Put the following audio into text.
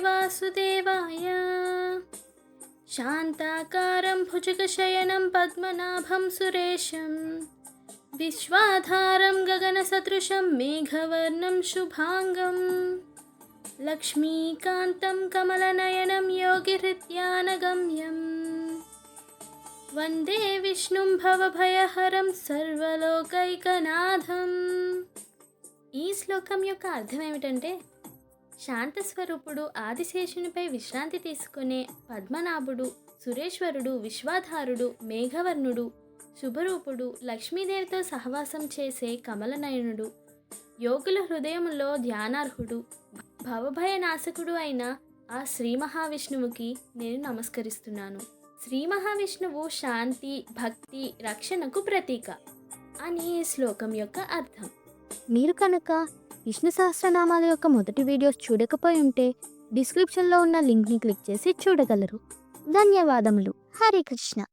वासुदेवाय शान्ताकारं भुजगशयनं पद्मनाभं सुरेशं विश्वाधारं गगनसदृशं मेघवर्णं शुभाङ्गं लक्ष्मीकान्तं कमलनयनं योगिहृत्यानगम्यं वन्दे विष्णुं भवभयहरं सर्वलोकैकनाथम् ఈ శ్లోకం యొక్క అర్థం ఏమిటంటే శాంతస్వరూపుడు ఆదిశేషునిపై విశ్రాంతి తీసుకునే పద్మనాభుడు సురేశ్వరుడు విశ్వాధారుడు మేఘవర్ణుడు శుభరూపుడు లక్ష్మీదేవితో సహవాసం చేసే కమలనయనుడు యోగుల హృదయంలో ధ్యానార్హుడు భవభయ నాశకుడు అయిన ఆ శ్రీ మహావిష్ణువుకి నేను నమస్కరిస్తున్నాను. శ్రీ మహావిష్ణువు శాంతి భక్తి రక్షణకు ప్రతీక అని ఈ శ్లోకం యొక్క అర్థం. మీరు కనుక విష్ణు సహస్రనామాల యొక్క మొదటి వీడియోస్ చూడకపోయి ఉంటే డిస్క్రిప్షన్లో ఉన్న లింక్ని క్లిక్ చేసి చూడగలరు. ధన్యవాదములు. హరే కృష్ణ.